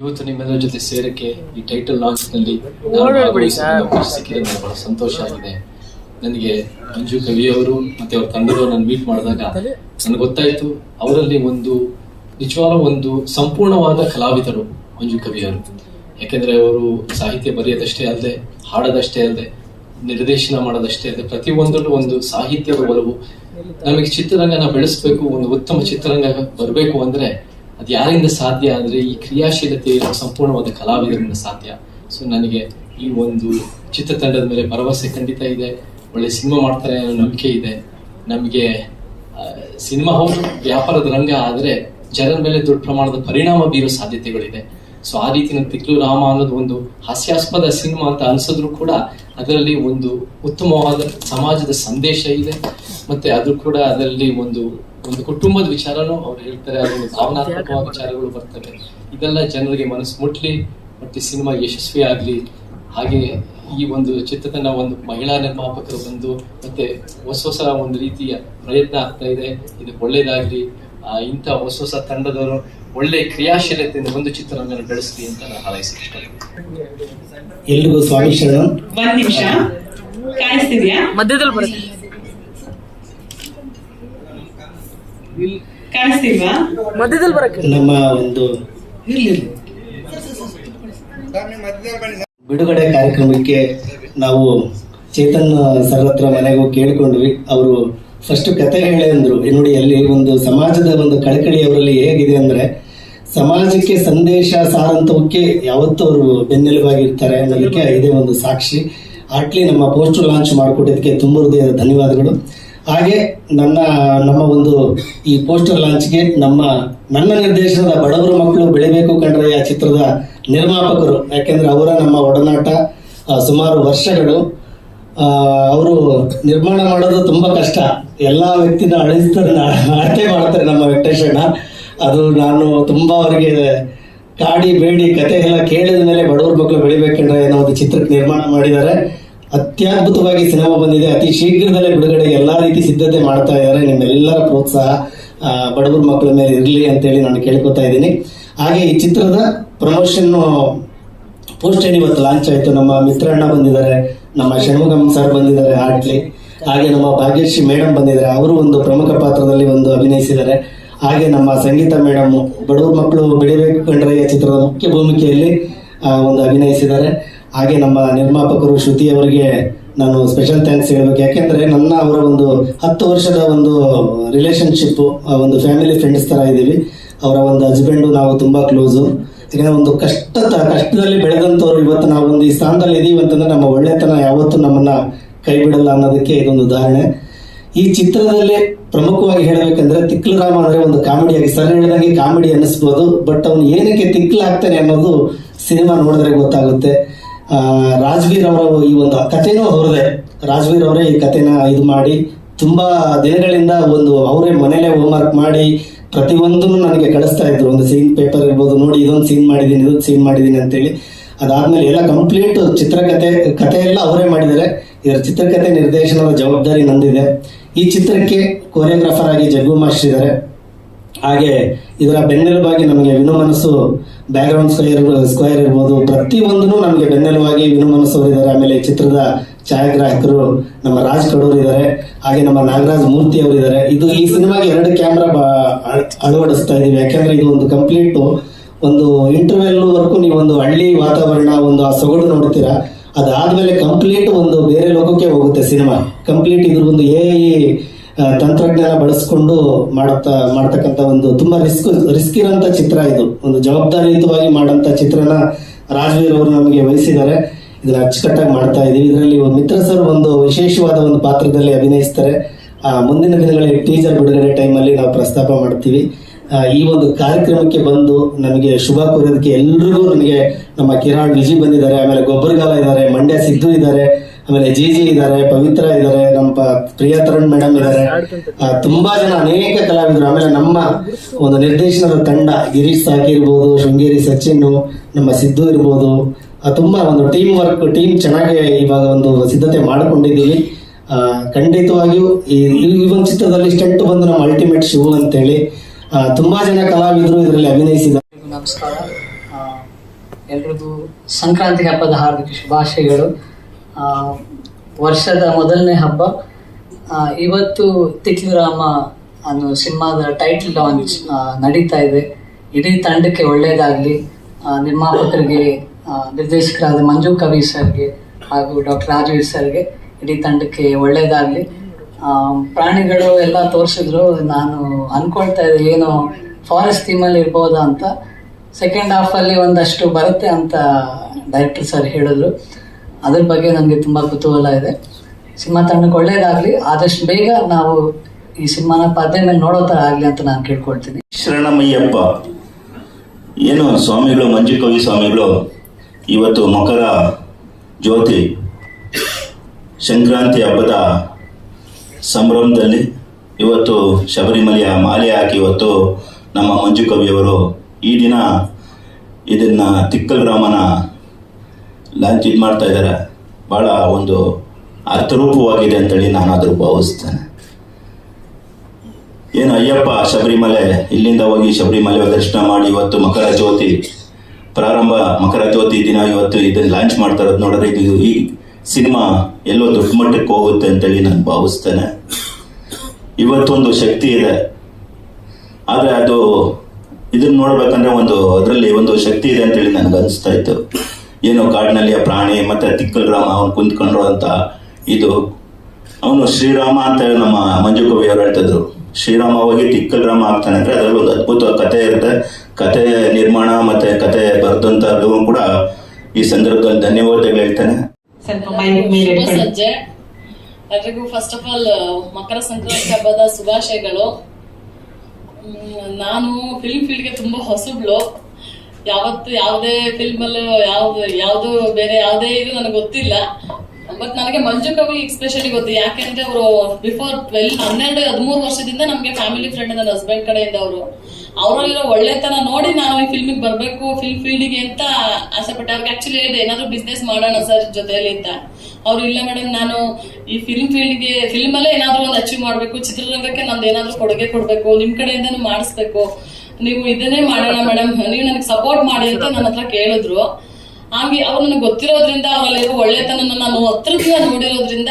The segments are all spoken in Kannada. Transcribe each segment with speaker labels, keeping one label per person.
Speaker 1: ಇವತ್ತು ನಿಮ್ಮೆಲ್ಲರ ಜೊತೆ ಸೇರಕ್ಕೆ ಈ ಟೈಟಲ್
Speaker 2: ಲಾಂಚ್ನಲ್ಲಿ
Speaker 1: ಸಿಕ್ಕಿದೆ ಬಹಳ ಸಂತೋಷ ಆಗಿದೆ. ನನಗೆ ಮಂಜು ಕವಿ ಅವರು ಮತ್ತೆ ಅವ್ರ ತಂಡದವರು ನಾನು ಮೀಟ್ ಮಾಡಿದಾಗ ನನಗೆ ಗೊತ್ತಾಯ್ತು ಅವರಲ್ಲಿ ಒಂದು ನಿಜವಾದ ಒಂದು ಸಂಪೂರ್ಣವಾದ ಕಲಾವಿದರು ಮಂಜು ಕವಿ ಅವರು ಯಾಕೆಂದ್ರೆ ಅವರು ಸಾಹಿತ್ಯ ಬರೆಯೋದಷ್ಟೇ ಅಲ್ಲದೆ ಹಾಡೋದಷ್ಟೇ ಅಲ್ಲದೆ ನಿರ್ದೇಶನ ಮಾಡೋದಷ್ಟೇ ಅಲ್ಲದೆ ಪ್ರತಿಯೊಂದರಲ್ಲೂ ಒಂದು ಸಾಹಿತ್ಯದ ಒಲವು. ನಮಗೆ ಚಿತ್ರರಂಗನ ಬೆಳೆಸಬೇಕು ಒಂದು ಉತ್ತಮ ಚಿತ್ರರಂಗ ಬರಬೇಕು ಅಂದ್ರೆ ಅದು ಯಾರಿಂದ ಸಾಧ್ಯ ಅಂದ್ರೆ ಈ ಕ್ರಿಯಾಶೀಲತೆ ಸಂಪೂರ್ಣವಾದ ಕಲಾವಿದರಿಂದ ಸಾಧ್ಯ. ಸೊ ನನಗೆ ಈ ಒಂದು ಚಿತ್ರತಂಡದ ಮೇಲೆ ಭರವಸೆ ಖಂಡಿತ ಇದೆ. ಒಳ್ಳೆ ಸಿನಿಮಾ ಮಾಡ್ತಾರೆ ಅನ್ನೋ ನಂಬಿಕೆ ಇದೆ. ನಮಗೆ ಸಿನಿಮಾ ಹೌದು ವ್ಯಾಪಾರದ ರಂಗ ಆದರೆ ಜನರ ಮೇಲೆ ದೊಡ್ಡ ಪ್ರಮಾಣದ ಪರಿಣಾಮ ಬೀರೋ ಸಾಧ್ಯತೆಗಳಿದೆ. ಸೊ ಆ ರೀತಿ ತಿಕ್ಲು ರಾಮ ಅನ್ನೋದು ಒಂದು ಹಾಸ್ಯಾಸ್ಪದ ಸಿನಿಮಾ ಅಂತ ಅನ್ಸಿದ್ರು ಕೂಡ ಅದರಲ್ಲಿ ಒಂದು ಉತ್ತಮವಾದ ಸಮಾಜದ ಸಂದೇಶ ಇದೆ. ಮತ್ತೆ ಅದು ಕೂಡ ಅದರಲ್ಲಿ ಒಂದು ಒಂದು ಕುಟುಂಬದ ವಿಚಾರನೂ ಅವ್ರು ಹೇಳ್ತಾರೆ ಅದೊಂದು ಭಾವನಾತ್ಮಕ ವಿಚಾರಗಳು ಬರ್ತವೆ. ಇದೆಲ್ಲ ಜನರಿಗೆ ಮನಸ್ಸು ಮುಟ್ಲಿ ಮತ್ತೆ ಸಿನಿಮಾ ಯಶಸ್ವಿ ಆಗಲಿ. ಹಾಗೆ ಈ ಒಂದು ಚಿತ್ರತನ ಒಂದು ಮಹಿಳಾ ನಿರ್ಮಾಪಕರು ಬಂದು ಮತ್ತೆ ಹೊಸ ಹೊಸ ಒಂದು ರೀತಿಯ ಪ್ರಯತ್ನ ಆಗ್ತಾ ಇದೆ. ಇದು ಒಳ್ಳೇದಾಗ್ಲಿ. ಆ, ಇಂಥ ಹೊಸ ಹೊಸ ತಂಡದವರು ಒಳ್ಳೆ ಕ್ರಿಯಾಶೀಲತೆಯಿಂದ ಒಂದು ಚಿತ್ರರಂಗನ ಬೆಳೆಸಲಿ ಅಂತ ನಾನು ಹಾರೈಸಿ
Speaker 3: ಎಲ್ರಿಗೂ ಸ್ವಾಮಿ ಶರಣ
Speaker 4: ಒಂದ್ ನಿಮಿಷ. ಕಾಣಿಸ್ತಿದ್ಯಾ?
Speaker 2: ಮಧ್ಯದಲ್ಲಿ ಬರುತ್ತೆ.
Speaker 4: ಕಾಣಿಸ್ತಿಲ್ವಾ?
Speaker 2: ಮಧ್ಯದಲ್ಲಿ ಬರಕ್ಕೆ
Speaker 3: ನಮ್ಮ ಒಂದು. ಬಿಡುಗಡೆ ಕಾರ್ಯಕ್ರಮಕ್ಕೆ ನಾವು ಚೇತನ್ ಸರ್ ಹತ್ರ ಮನೆಗೆ ಕೇಳಿಕೊಂಡ್ವಿ. ಕೇಳ್ಕೊಂಡ್ವಿ ಅವರು ಫಸ್ಟ್ ಕತೆ ಹೇಳಿ ಅಂದ್ರು. ನೋಡಿ ಅಲ್ಲಿ ಒಂದು ಸಮಾಜದ ಒಂದು ಕಳಕಳಿ ಅವರಲ್ಲಿ ಹೇಗಿದೆ ಅಂದ್ರೆ ಸಮಾಜಕ್ಕೆ ಸಂದೇಶ ಸಾರಂತವಕ್ಕೆ ಯಾವತ್ತೂ ಅವರು ಬೆನ್ನೆಲುಬಾಗಿರ್ತಾರೆ ಅನ್ನೋದಕ್ಕೆ ಇದೇ ಒಂದು ಸಾಕ್ಷಿ. ಆಟ್ಲಿ ನಮ್ಮ ಪೋಸ್ಟರ್ ಲಾಂಚ್ ಮಾಡಿಕೊಟ್ಟಿದ್ದಕ್ಕೆ ತುಂಬ ಹೃದಯದ ಧನ್ಯವಾದಗಳು. ಹಾಗೆ ನನ್ನ, ನಮ್ಮ ಒಂದು ಈ ಪೋಸ್ಟರ್ ಲಾಂಚ್ಗೆ ನಮ್ಮ, ನನ್ನ ನಿರ್ದೇಶನದ ಬಡವರ ಮಕ್ಕಳು ಬೆಳಿಬೇಕು ಕಂಡ್ರಯ್ಯ ಚಿತ್ರದ ನಿರ್ಮಾಪಕರು, ಯಾಕೆಂದ್ರೆ ಅವರ ನಮ್ಮ ಒಡನಾಟ ಸುಮಾರು ವರ್ಷಗಳು. ಅವರು ನಿರ್ಮಾಣ ಮಾಡೋದು ತುಂಬಾ ಕಷ್ಟ. ಎಲ್ಲಾ ವ್ಯಕ್ತಿನ ಅಳಿಸ್ತಾರೆ, ಅಳತೆ ಮಾಡ್ತಾರೆ ನಮ್ಮ ವೆಂಕಟೇಶಣ್ಣ ಅದು ನಾನು ತುಂಬಾ ಅವರಿಗೆ ಕಾಡಿ, ಬೇಡಿ ಕತೆ ಎಲ್ಲ ಕೇಳಿದ ಮೇಲೆ ಬಡವ್ರ ಮಕ್ಕಳು ಬೆಳಿಬೇಕಂದ್ರೆ ಏನೋ ಒಂದು ಚಿತ್ರಕ್ಕೆ ನಿರ್ಮಾಣ ಮಾಡಿದ್ದಾರೆ. ಅತ್ಯದ್ಭುತವಾಗಿ ಸಿನಿಮಾ ಬಂದಿದೆ. ಅತಿ ಶೀಘ್ರದಲ್ಲೇ ಬಿಡುಗಡೆ ಎಲ್ಲಾ ರೀತಿ ಸಿದ್ಧತೆ ಮಾಡ್ತಾ ಇದ್ದಾರೆ. ನಿಮ್ಮೆಲ್ಲರ ಪ್ರೋತ್ಸಾಹ ಬಡವರ ಮಕ್ಕಳ ಮೇಲೆ ಇರಲಿ ಅಂತೇಳಿ ನಾನು ಕೇಳ್ಕೊತಾ ಇದ್ದೀನಿ. ಹಾಗೆ ಈ ಚಿತ್ರದ ಪ್ರಮೋಷನ್ ಪೋಸ್ಟರ್ ಇವತ್ತು ಲಾಂಚ್ ಆಯ್ತು. ನಮ್ಮ ಮಿತ್ರಣ್ಣ ಬಂದಿದ್ದಾರೆ. ನಮ್ಮ ಷಣ್ಮುಗಂ ಸರ್ ಬಂದಿದ್ದಾರೆ ಆಟ್ಲಿ ಹಾಗೆ ನಮ್ಮ ಭಾಗ್ಯಶ್ರೀ ಮೇಡಮ್ ಬಂದಿದ್ದಾರೆ. ಅವರು ಒಂದು ಪ್ರಮುಖ ಪಾತ್ರದಲ್ಲಿ ಒಂದು ಅಭಿನಯಿಸಿದ್ದಾರೆ. ಹಾಗೆ ನಮ್ಮ ಸಂಗೀತ ಮೇಡಮ್ ಬಡವ್ರ ಮಕ್ಕಳು ಬೆಳಿಬೇಕು ಕಂಡ್ರಯ್ಯ ಚಿತ್ರದ ಮುಖ್ಯ ಭೂಮಿಕೆಯಲ್ಲಿ ಒಂದು ಅಭಿನಯಿಸಿದ್ದಾರೆ. ಹಾಗೆ ನಮ್ಮ ನಿರ್ಮಾಪಕರು ಶ್ರುತಿ ಅವರಿಗೆ ನಾನು ಸ್ಪೆಷಲ್ ಥ್ಯಾಂಕ್ಸ್ ಹೇಳಬೇಕು. ಯಾಕೆಂದ್ರೆ ನನ್ನ ಅವರ ಒಂದು ಹತ್ತು ವರ್ಷದ ಒಂದು ರಿಲೇಶನ್ಶಿಪ್ ಒಂದು ಫ್ಯಾಮಿಲಿ ಫ್ರೆಂಡ್ಸ್ ತರ ಇದ್ದೀವಿ. ಅವರ ಒಂದು ಹಸ್ಬೆಂಡು ನಾವು ತುಂಬಾ ಕ್ಲೋಸು ಯಾಕಂದ್ರೆ ಒಂದು ಕಷ್ಟ ಕಷ್ಟದಲ್ಲಿ ಬೆಳೆದಂತವ್ರು ಇವತ್ತು ನಾವು ಒಂದು ಈ ಸ್ಥಾನದಲ್ಲಿ ಇದೀವಿ ಅಂತಂದ್ರೆ ನಮ್ಮ ಒಳ್ಳೆತನ ಯಾವತ್ತೂ ನಮ್ಮನ್ನ ಕೈ ಬಿಡಲ್ಲ ಅನ್ನೋದಕ್ಕೆ ಇದೊಂದು ಉದಾಹರಣೆ. ಈ ಚಿತ್ರದಲ್ಲಿ ಪ್ರಮುಖವಾಗಿ ಹೇಳಬೇಕಂದ್ರೆ ತಿಕ್ಲರಾಮ ಅಂದ್ರೆ ಒಂದು ಕಾಮಿಡಿಯಾಗಿ ಸರ್ ಹೇಳಿದಂಗೆ ಕಾಮಿಡಿ ಅನ್ನಿಸ್ಬೋದು, ಬಟ್ ಅವನು ಏನಕ್ಕೆ ತಿಕ್ಲಾಗ್ತಾನೆ ಅನ್ನೋದು ಸಿನಿಮಾ ನೋಡಿದ್ರೆ ಗೊತ್ತಾಗುತ್ತೆ. ರಾಜ್ವೀರ್ ಅವರ ಈ ಒಂದು ಕಥೆನೂ ಅವ್ರದೇ ರಾಜ್ವೀರ್ ಅವರೇ ಈ ಕಥೆನ ಇದು ಮಾಡಿ, ತುಂಬಾ ದಿನಗಳಿಂದ ಒಂದು ಅವರೇ ಮನೇಲೆ ಹೋಮ್ವರ್ಕ್ ಮಾಡಿ, ಪ್ರತಿಯೊಂದನ್ನು ನನಗೆ ಕಳಿಸ್ತಾ ಇದ್ರು. ಒಂದು ಸೀನ್ ಪೇಪರ್ ಇರ್ಬೋದು, ನೋಡಿ ಇದೊಂದು ಸೀನ್ ಮಾಡಿದ್ದೀನಿ ಇದೊಂದು ಸೀನ್ ಮಾಡಿದ್ದೀನಿ ಅಂತೇಳಿ. ಅದಾದ್ಮೇಲೆ ಎಲ್ಲ ಕಂಪ್ಲೀಟ್ ಚಿತ್ರಕಥೆ, ಕಥೆ ಎಲ್ಲ ಅವರೇ ಮಾಡಿದ್ದಾರೆ. ಇದರ ಚಿತ್ರಕಥೆ ನಿರ್ದೇಶನದ ಜವಾಬ್ದಾರಿ ನಂದಿದೆ. ಈ ಚಿತ್ರಕ್ಕೆ ಕೊರಿಯೋಗ್ರಾಫರ್ ಆಗಿ ಜಗ್ಗು ಮಾಸ್ಟರ್ ಇದ್ದಾರೆ. ಹಾಗೆ ಇದರ ಬೆನ್ನೆಲುಬಾಗಿ ನಮಗೆ ವಿನೋಮನಸ್ಸು ಬ್ಯಾಕ್ಗ್ರೌಂಡ್ ಸ್ಕ್ವೇರ್ ಸ್ಕ್ವೇರ್ ಇರ್ಬೋದು. ಪ್ರತಿಯೊಂದನ್ನು ನಮಗೆ ಬೆನ್ನೆಲುಬಾಗಿ ವಿನು ಮನಸ್ಸು ಅವರು ಇದ್ದಾರೆ ಆಮೇಲೆ ಚಿತ್ರದ ಛಾಯಾಗ್ರಾಹಕರು ನಮ್ಮ ರಾಜ್ ಕಡೂರ್ ಇದ್ದಾರೆ. ಹಾಗೆ ನಮ್ಮ ನಾಗರಾಜ್ ಮೂರ್ತಿ ಅವರು ಇದ್ದಾರೆ ಇದು ಈ ಸಿನಿಮಾಗೆ ಎರಡು ಕ್ಯಾಮ್ರಾ ಅಳವಡಿಸ್ತಾ ಇದೀವಿ ಯಾಕೆಂದ್ರೆ ಇದು ಒಂದು ಕಂಪ್ಲೀಟ್ ಒಂದು ಇಂಟರ್ವೆಲ್ ವರ್ಗೂ. ನೀವು ಒಂದು ಹಳ್ಳಿ ವಾತಾವರಣ, ಒಂದು ಆ ಸೊಗಡು ನೋಡ್ತೀರಾ. ಅದಾದ್ಮೇಲೆ ಕಂಪ್ಲೀಟ್ ಒಂದು ಬೇರೆ ಲೋಕಕ್ಕೆ ಹೋಗುತ್ತೆ ಸಿನಿಮಾ. ಕಂಪ್ಲೀಟ್ ಇದ್ರ ಒಂದು ಎ ತಂತ್ರಜ್ಞಾನ ಬಳಸ್ಕೊಂಡು ಮಾಡುತ್ತಾ, ಮಾಡ್ತಕ್ಕಂಥ ಒಂದು ತುಂಬಾ ರಿಸ್ಕ್ ರಿಸ್ಕ್ ಇರೋಂಥ ಚಿತ್ರ ಇದು. ಒಂದು ಜವಾಬ್ದಾರಿಯುತವಾಗಿ ಮಾಡೋಂಥ ಚಿತ್ರನ ರಾಜ್ವೀರ್ ಅವರು ನಮಗೆ ವಹಿಸಿದ್ದಾರೆ. ಇದನ್ನ ಅಚ್ಚುಕಟ್ಟಾಗಿ ಮಾಡ್ತಾ ಇದೀವಿ ಇದರಲ್ಲಿ ಮಿತ್ರ ಸರ್ ಒಂದು ವಿಶೇಷವಾದ ಒಂದು ಪಾತ್ರದಲ್ಲಿ ಅಭಿನಯಿಸ್ತಾರೆ. ಮುಂದಿನ ದಿನಗಳಲ್ಲಿ ಟೀಸರ್ ಬಿಡುಗಡೆ ಟೈಮಲ್ಲಿ ನಾವು ಪ್ರಸ್ತಾಪ ಮಾಡ್ತೀವಿ. ಈ ಒಂದು ಕಾರ್ಯಕ್ರಮಕ್ಕೆ ಬಂದು ನಮಗೆ ಶುಭ ಕೋರೋದಕ್ಕೆ ಎಲ್ರಿಗೂ ನಮಗೆ ನಮ್ಮ ಕಿರಾಣ್, ವಿಜಿ ಬಂದಿದ್ದಾರೆ. ಆಮೇಲೆ ಗೊಬ್ಬರಗಾಲ ಇದ್ದಾರೆ, ಮಂಡ್ಯ ಸಿದ್ದು ಇದ್ದಾರೆ. ಆಮೇಲೆ ಜಿ ಜಿ ಇದ್ದಾರೆ, ಪವಿತ್ರ ಇದ್ದಾರೆ, ನಮ್ಮ ಪ- ಪ್ರಿಯಾ ತರುಣ್ ಮೇಡಮ್ ಇದ್ದಾರೆ. ತುಂಬಾ ಜನ ಅನೇಕ ಕಲಾವಿದರು. ಆಮೇಲೆ ನಮ್ಮ ಒಂದು ನಿರ್ದೇಶನದ ತಂಡ, ಗಿರೀಶ್ ಸಾಕಿ ಇರ್ಬೋದು, ಶೃಂಗೇರಿ ಸಚಿನ್ ನಮ್ಮ ಸಿದ್ದು ಇರ್ಬೋದು. ತುಂಬಾ ಒಂದು ಟೀಮ್ ವರ್ಕ್ ಟೀಮ್ ಚೆನ್ನಾಗಿ ಇವಾಗ ಒಂದು ಸಿದ್ಧತೆ ಮಾಡಿಕೊಂಡಿದ್ದೀವಿ. ಖಂಡಿತವಾಗಿಯೂ ಈ ಈ ಒಂದು ಚಿತ್ರದಲ್ಲಿ ಸ್ಟೆಂಟ್ ಬಂದು ನಮ್ಮ ಅಲ್ಟಿಮೇಟ್ ಶಿವು ಅಂತೇಳಿ ಹೇಳಿ ತುಂಬಾ ಜನ ಕಲಾವಿದರು ಇದರಲ್ಲಿ ಅಭಿನಯಿಸಿದ್ದಾರೆ.
Speaker 5: ನಮಸ್ಕಾರ. ಎಲ್ರಿಗೂ ಸಂಕ್ರಾಂತಿ ಹಬ್ಬದ ಹಾರ್ದಿಕ ಶುಭಾಶಯಗಳು. ವರ್ಷದ ಮೊದಲನೇ ಹಬ್ಬ. ಇವತ್ತು ತಿಕ್ಲಿರಾಮ ಅನ್ನೋ ಸಿನಿಮಾದ ಟೈಟಲ್ ಲಾಂಚ್ ನಡೀತಾ ಇದೆ. ಇಡೀ ತಂಡಕ್ಕೆ ಒಳ್ಳೆಯದಾಗಲಿ ನಿರ್ಮಾಪಕರಿಗೆ ನಿರ್ದೇಶಕರಾದ ಮಂಜು ಕವಿ ಸರ್ಗೆ ಹಾಗೂ ಡಾಕ್ಟರ್ ರಾಜವೀರ್ ಸರ್ಗೆ ಇಡೀ ತಂಡಕ್ಕೆ ಒಳ್ಳೆಯದಾಗಲಿ ಪ್ರಾಣಿಗಳು ಎಲ್ಲ ತೋರಿಸಿದ್ರು. ನಾನು ಅನ್ಕೊಳ್ತಾ ಇದ್ದೆ, ಏನು ಫಾರೆಸ್ಟ್ ಥೀಮಲ್ಲಿ ಇರ್ಬೋದಾ ಅಂತ. ಸೆಕೆಂಡ್ ಹಾಫಲ್ಲಿ ಒಂದಷ್ಟು ಬರುತ್ತೆ ಅಂತ ಡೈರೆಕ್ಟರ್ ಸರ್ ಹೇಳಿದ್ರು. ಅದ್ರ ಬಗ್ಗೆ ನನಗೆ ತುಂಬ ಕುತೂಹಲ ಇದೆ. ಸಿನಿಮಾ ತಂಡಕ್ಕೆ ಒಳ್ಳೇದಾಗಲಿ, ಆದಷ್ಟು ಬೇಗ ನಾವು ಈ ಸಿನಿಮಾನ ಪರದೆ ಮೇಲೆ ನೋಡೋ ಥರ ಆಗಲಿ ಅಂತ ನಾನು ಕೇಳ್ಕೊಳ್ತೀನಿ.
Speaker 6: ಶರಣಮಯ್ಯಪ್ಪ, ಏನು ಸ್ವಾಮಿಗಳು ಮಂಜು ಕವಿ ಸ್ವಾಮಿಗಳು, ಇವತ್ತು ಮಕರ ಜ್ಯೋತಿ, ಸಂಕ್ರಾಂತಿ ಹಬ್ಬದ ಸಂಭ್ರಮದಲ್ಲಿ ಇವತ್ತು ಶಬರಿಮಲೆಯ ಮಾಲೆ ಹಾಕಿ ಇವತ್ತು ನಮ್ಮ ಮಂಜು ಕವಿಯವರು ಈ ದಿನ ಇದನ್ನ ತಿಕ್ಕಲ್ ಗ್ರಾಮನ ಲಾಂಚ್ ಇದು ಮಾಡ್ತಾ ಇದ್ದಾರೆ ಭಾಳ ಒಂದು ಅರ್ಥರೂಪವಾಗಿದೆ ಅಂತೇಳಿ ನಾನು ಅದ್ರ ಭಾವಿಸ್ತೇನೆ. ಏನು ಅಯ್ಯಪ್ಪ ಶಬರಿಮಲೆ, ಇಲ್ಲಿಂದ ಹೋಗಿ ಶಬರಿಮಲೆ ದರ್ಶನ ಮಾಡಿ ಇವತ್ತು ಮಕರ ಜ್ಯೋತಿ. ಪ್ರಾರಂಭ ಮಕರ ಜ್ಯೋತಿ ದಿನ ಇವತ್ತು ಇದನ್ನ ಲಾಂಚ್ ಮಾಡ್ತಾ ಇರೋದು ನೋಡಿದ್ರೆ ಇದು ಈ ಸಿನಿಮಾ ಎಲ್ಲೋ ದೊಡ್ಡ ಮಟ್ಟಕ್ಕೆ ಹೋಗುತ್ತೆ ಅಂತೇಳಿ ನಾನು ಭಾವಿಸ್ತೇನೆ. ಇವತ್ತೊಂದು ಶಕ್ತಿ ಇದೆ. ಆದರೆ ಅದು ಇದನ್ನ ನೋಡ್ಬೇಕಂದ್ರೆ ಒಂದು ಅದರಲ್ಲಿ ಒಂದು ಶಕ್ತಿ ಇದೆ ಅಂತೇಳಿ ನನಗೆ ಅನಿಸ್ತಾ ಇತ್ತು. ಏನು ಕಾಡಿನಲ್ಲಿ ಆ ಪ್ರಾಣಿ ಮತ್ತೆ ತಿಕ್ಕಲ್ ಗ್ರಾಮ ಅವನು ಕುಂತ್ಕೊಂಡ್ರು ಅಂತ ಇದು. ಅವನು ಶ್ರೀರಾಮ ಅಂತ ಹೇಳಿ ನಮ್ಮ ಮಂಜು ಕವಿ ಅವರು ಹೇಳ್ತಿದ್ರು. ಶ್ರೀರಾಮ ಹೋಗಿ ತಿಕ್ಕಲ್ ರಾಮ ಆಗ್ತಾನೆ ಅಂದ್ರೆ ಅದರಲ್ಲಿ ಒಂದು ಅದ್ಭುತ ಕಥೆ ಇರುತ್ತೆ. ಕಥೆ ನಿರ್ಮಾಣ ಮತ್ತೆ ಕತೆ ಬರೆದಂತದ್ದು ಕೂಡ ಈ ಸಂದರ್ಭದಲ್ಲಿ ಧನ್ಯವಾದಗಳು ಹೇಳ್ತೇನೆ.
Speaker 7: ಸಂಜೆ. ಎಲ್ರಿಗೂ first of all Makara Sankranti ಹಬ್ಬದ ಶುಭಾಶಯಗಳು. ನಾನು ಫಿಲ್ಮ್ ಫೀಲ್ಡ್ಗೆ ತುಂಬಾ ಹೊಸಬ್ಳು. ಯಾವತ್ತು ಯಾವುದೇ ಫಿಲ್ಮ್ ಅಲ್ಲೂ ಯಾವ್ದು ಯಾವ್ದು ಬೇರೆ ಯಾವ್ದೇ ಇದು ನನಗೆ ಗೊತ್ತಿಲ್ಲ. ಬಟ್ ನನಗೆ ಮಂಜು ಕವಿ ಎಕ್ಸ್ಪೆಷಲಿ ಗೊತ್ತು. ಯಾಕೆಂದ್ರೆ ಅವರು ಬಿಫೋರ್ ಟ್ವೆಲ್ ಹನ್ನೆರಡು, ಹದಿಮೂರು ವರ್ಷದಿಂದ ನಮಗೆ ಫ್ಯಾಮಿಲಿ ಫ್ರೆಂಡ್ ನನ್ನ ಹಸ್ಬೆಂಡ್ ಕಡೆಯಿಂದ ಅವರು. ಅವರಲ್ಲಿರೋ ಒಳ್ಳೆತನ ನೋಡಿ ನಾನು ಈ ಫಿಲ್ಮಿಗೆ ಬರಬೇಕು ಫಿಲ್ಮ್ ಫೀಲ್ಡಿಗೆ ಅಂತ ಆಸೆ ಪಟ್ಟೆ. ಅವ್ರಿಗೆ ಆಕ್ಚುಲಿ ಹೇಳಿದೆ ಏನಾದ್ರು ಬಿಸ್ನೆಸ್ ಮಾಡೋಣ ಸರ್ ಜೊತೆಯಲ್ಲಿ ಅಂತ. ಅವ್ರು, ಇಲ್ಲ ಮೇಡಮ್ ನಾನು ಈ ಫಿಲ್ಮ್ ಫೀಲ್ಡ್ಗೆ ಫಿಲ್ಮ್ ಅಲ್ಲೇ ಏನಾದ್ರು ಒಂದು ಅಚೀವ್ ಮಾಡಬೇಕು. ಚಿತ್ರರಂಗಕ್ಕೆ ನಂದು ಏನಾದ್ರೂ ಕೊಡುಗೆ ಕೊಡಬೇಕು, ನಿಮ್ ಕಡೆಯಿಂದನೂ ಮಾಡಿಸ್ಬೇಕು. ನೀವು ಇದನ್ನೇ ಮಾಡೋಣ ಮೇಡಮ್, ನೀವು ನನಗೆ ಸಪೋರ್ಟ್ ಮಾಡಿ ಅಂತ ನನ್ನ ಹತ್ರ ಕೇಳಿದ್ರು. ಹಾಗೆ ಅವ್ರು ನನಗೆ ಗೊತ್ತಿರೋದ್ರಿಂದ ಅವರಲ್ಲಿರೋ ಒಳ್ಳೆತನ ನಾನು ಹತ್ರದಿಂದ ನೋಡಿರೋದ್ರಿಂದ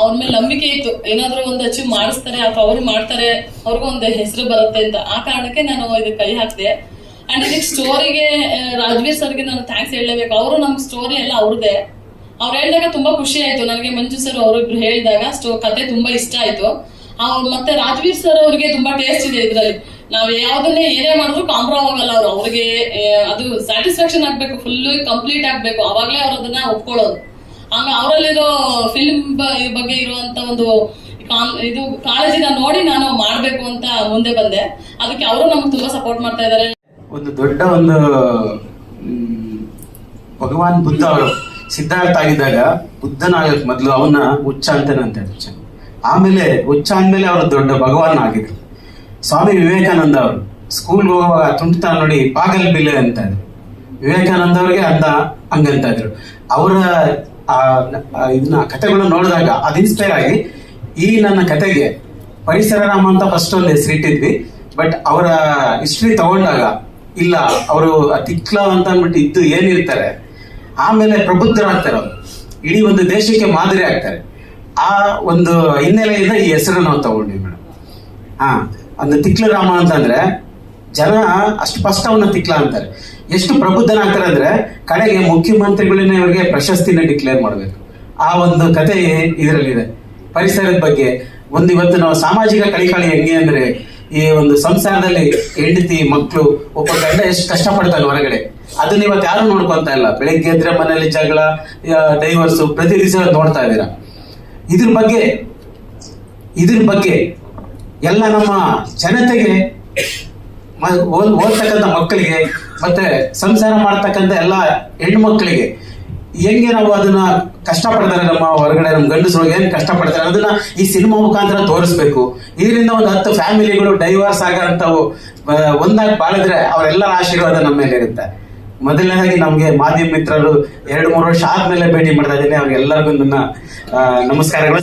Speaker 7: ಅವ್ರ ಮೇಲೆ ನಂಬಿಕೆ ಇತ್ತು. ಏನಾದ್ರೂ ಒಂದು ಅಚೀವ್ ಮಾಡಿಸ್ತಾರೆ ಅಥವಾ ಅವ್ರು ಮಾಡ್ತಾರೆ, ಅವ್ರಿಗೂ ಒಂದು ಹೆಸರು ಬರುತ್ತೆ ಅಂತ. ಆ ಕಾರಣಕ್ಕೆ ನಾನು ಇದಕ್ಕೆ ಕೈ ಹಾಕಿದೆ. ಅಂಡ್ ಇದಕ್ಕೆ ಸ್ಟೋರಿಗೆ ರಾಜ್ವೀರ್ ಸರ್ಗೆ ನಾನು ಥ್ಯಾಂಕ್ಸ್ ಹೇಳಲೇಬೇಕು. ಅವರು ನಮ್ಮ ಸ್ಟೋರಿ ಎಲ್ಲ ಅವ್ರದ್ದೇ ಅವ್ರು ಹೇಳಿದಾಗ ತುಂಬಾ ಖುಷಿ ಆಯ್ತು. ನನಗೆ ಮಂಜು ಸರ್ ಅವರಿಬ್ರು ಹೇಳಿದಾಗ ಸ್ಟೋ ಕತೆ ತುಂಬಾ ಇಷ್ಟ ಆಯ್ತು. ಅವ್ರು ಮತ್ತೆ ರಾಜ್ವೀರ್ ಸರ್ ಅವ್ರಿಗೆ ತುಂಬಾ ಟೇಸ್ಟ್ ಇದೆ ಇದ್ರಲ್ಲಿ. ನಾವ್ ಯಾವ್ದನ್ನೇ ಏನೇ ಮಾಡಿದ್ರು ಕಾಂಪ್ರೋ ಆಗಲ್ಲ ಅವ್ರು. ಅವ್ರಿಗೆ ಅದು ಸ್ಯಾಟಿಸ್ಫ್ಯಾಕ್ಷನ್ ಆಗ್ಬೇಕು ಫುಲ್ ಕಂಪ್ಲೀಟ್ ಆಗ್ಬೇಕು. ಅವಾಗ್ಲೇ ಅವ್ರು ಅದನ್ನ ಒಪ್ಕೊಳ್ಳೋದು. ಆಮೇಲೆ ಅವರಲ್ಲಿರೋ ಫಿಲ್ಮ್ ಬಗ್ಗೆ ಇರುವಂತ ಒಂದು ಇದು ಕಾಳಜಿನ ನೋಡಿ ನಾನು ಮಾಡ್ಬೇಕು ಅಂತ ಮುಂದೆ ಬಂದೆ. ಅದಕ್ಕೆ ಅವರು ನಮ್ಗೆ ತುಂಬಾ ಸಪೋರ್ಟ್ ಮಾಡ್ತಾ ಇದಾರೆ.
Speaker 8: ಒಂದು ದೊಡ್ಡ ಒಂದು ಭಗವಾನ್ ಬುದ್ಧ ಅವರು ಸಿದ್ಧಾರ್ಥ ಆಗಿದ್ದಾಗ ಬುದ್ಧನಾಗಕ್ ಮೊದಲು ಅವನ್ನ ಹುಚ್ಚ ಅಂತಾನೆ ಅಂತ ಆಮೇಲೆ ಹುಚ್ಚ ಅಂದ್ಮೇಲೆ ಅವರು ದೊಡ್ಡ ಭಗವಾನ್ ಆಗಿದ್ರು. ಸ್ವಾಮಿ ವಿವೇಕಾನಂದ ಅವರು ಸ್ಕೂಲ್ಗೆ ಹೋಗುವಾಗ ತುಂಟುತನ ನೋಡಿ ಪಾಗಲ್ ಬಿಲ್ಲೆ ಅಂತ ವಿವೇಕಾನಂದ ಅವ್ರಿಗೆ ಅಂದ ಹಂಗಂತ ಇದ್ರು. ಅವರ ಇದನ್ನ ಕಥೆಗಳು ನೋಡಿದಾಗ ಅದು ಇನ್ಸ್ಪೈರ್ ಆಗಿ ಈ ನನ್ನ ಕತೆಗೆ ಪರಿಸರ ರಾಮ ಅಂತ ಫಸ್ಟ್ ಒಂದು ಹೆಸರಿಟ್ಟಿದ್ವಿ ಬಟ್ ಅವರ ಹಿಸ್ಟ್ರಿ ತಗೊಂಡಾಗ, ಇಲ್ಲ, ಅವರು ತಿಕ್ಲ ಅಂತ ಅಂದ್ಬಿಟ್ಟು ಇದ್ದು ಏನಿರ್ತಾರೆ ಆಮೇಲೆ ಪ್ರಬುದ್ಧರಾಗ್ತಾರೆ ಅವರು. ಇಡೀ ಒಂದು ದೇಶಕ್ಕೆ ಮಾದರಿ ಆಗ್ತಾರೆ. ಆ ಒಂದು ಹಿನ್ನೆಲೆಯಿಂದ ಈ ಹೆಸರನ್ನು ನಾವು ತಗೊಂಡ್ವಿ ಮೇಡಮ್. ಹಾ. ಒಂದು ತಿಕ್ಲ ರಾಮ ಅಂತಂದ್ರೆ ಜನ ಅಷ್ಟು ಫಸ್ಟ್ ಅವನ್ನ ತಿಕ್ಲ ಅಂತಾರೆ. ಎಷ್ಟು ಪ್ರಬುದ್ಧನಾಗ್ತಾರೆ ಅಂದ್ರೆ ಕಡೆಗೆ ಮುಖ್ಯಮಂತ್ರಿಗಳನ್ನ ಅವರಿಗೆ ಪ್ರಶಸ್ತಿನ ಡಿಕ್ಲೇರ್ ಮಾಡಬೇಕು. ಆ ಒಂದು ಕತೆ ಇದರಲ್ಲಿದೆ. ಪರಿಸರದ ಬಗ್ಗೆ ಒಂದು ಇವತ್ತು ನಾವು ಸಾಮಾಜಿಕ ಕಳಿಕಳಿ ಹೆಂಗೆ ಅಂದ್ರೆ ಈ ಒಂದು ಸಂಸಾರದಲ್ಲಿ ಹೆಂಡತಿ ಮಕ್ಕಳು ಒಬ್ಬ ಗಂಡ ಎಷ್ಟು ಕಷ್ಟಪಡ್ತಾನೆ ಹೊರಗಡೆ. ಅದನ್ನ ಇವತ್ತು ಯಾರು ನೋಡ್ಕೊಂತ ಇಲ್ಲ. ಬೆಳಿಗ್ಗೆ ಎದ್ರೆ ಮನೆಯಲ್ಲಿ ಜಗಳ ಡೈವರ್ಸು ಪ್ರತಿ ದಿವಸ ನೋಡ್ತಾ ಇದ್ದೀರಾ. ಇದ್ರ ಬಗ್ಗೆ ಇದ್ರ ಬಗ್ಗೆ ಎಲ್ಲ ನಮ್ಮ ಜನತೆಗೆ ಓದ್ತಕ್ಕಂಥ ಮಕ್ಕಳಿಗೆ, ಮತ್ತೆ ಸಂಸಾರ ಮಾಡ್ತಕ್ಕಂಥ ಎಲ್ಲ ಹೆಣ್ಣು ಮಕ್ಕಳಿಗೆ ಹೆಂಗೆ ನಾವು ಅದನ್ನ ಕಷ್ಟಪಡ್ತಾರೆ ನಮ್ಮ ಹೊರಗಡೆ, ನಮ್ಮ ಗಂಡಸರು ಏನ್ ಕಷ್ಟಪಡ್ತಾರೆ ಅದನ್ನ ಈ ಸಿನಿಮಾ ಮುಖಾಂತರ ತೋರಿಸ್ಬೇಕು. ಇದರಿಂದ ಒಂದು ಹತ್ತು ಫ್ಯಾಮಿಲಿಗಳು ಡೈವರ್ಸ್ ಆಗಂತವು ಒಂದಾಗಿ ಬಾಳಿದ್ರೆ ಅವರೆಲ್ಲರ ಆಶೀರ್ವಾದ ನಮ್ಮ ಮೇಲೆ ಇರುತ್ತೆ. ಮೊದಲನೇದಾಗಿ ನಮಗೆ ಮಾಧ್ಯಮ ಮಿತ್ರರು ಎರಡು, ಮೂರು ವರ್ಷ ಆದ್ಮೇಲೆ ಭೇಟಿ ಮಾಡ್ತಾ ಇದ್ದೀನಿ. ಅವ್ರಿಗೆಲ್ಲರಿಗೂ ನನ್ನ ನಮಸ್ಕಾರಗಳು.